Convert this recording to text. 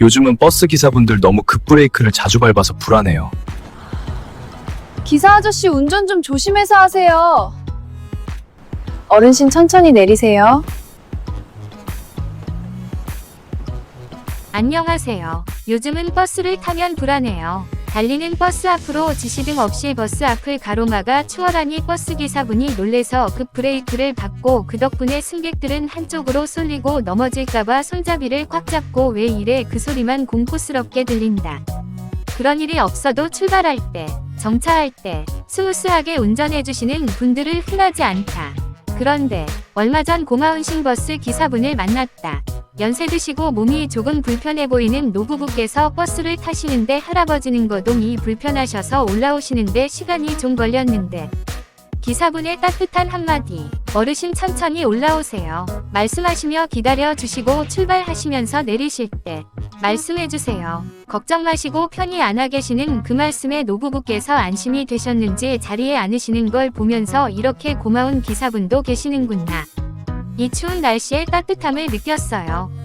요즘은 버스 기사분들 너무 급브레이크를 자주 밟아서 불안해요. 기사 아저씨 운전 좀 조심해서 하세요. 어르신 천천히 내리세요. 안녕하세요. 요즘은 버스를 타면 불안해요. 달리는 버스 앞으로 지시등 없이 버스 앞을 가로막아 추월하니 버스 기사분이 놀래서 급 브레이크를 밟고 그 덕분에 승객들은 한쪽으로 쏠리고 넘어질까봐 손잡이를 꽉 잡고 왜 이래 그 소리만 공포스럽게 들린다. 그런 일이 없어도 출발할 때, 정차할 때 스무스하게 운전해주시는 분들을 흔하지 않다. 그런데 얼마 전 고마운 신버스 기사분을 만났다. 연세 드시고 몸이 조금 불편해 보이는 노부부께서 버스를 타시는데 할아버지는 거동이 불편하셔서 올라오시는데 시간이 좀 걸렸는데. 기사분의 따뜻한 한마디. 어르신 천천히 올라오세요. 말씀하시며 기다려 주시고 출발하시면서 내리실 때. 말씀해 주세요. 걱정 마시고 편히 안아 계시는 그 말씀에 노부부께서 안심이 되셨는지 자리에 앉으시는 걸 보면서 이렇게 고마운 기사분도 계시는구나 이 추운 날씨에 따뜻함을 느꼈어요.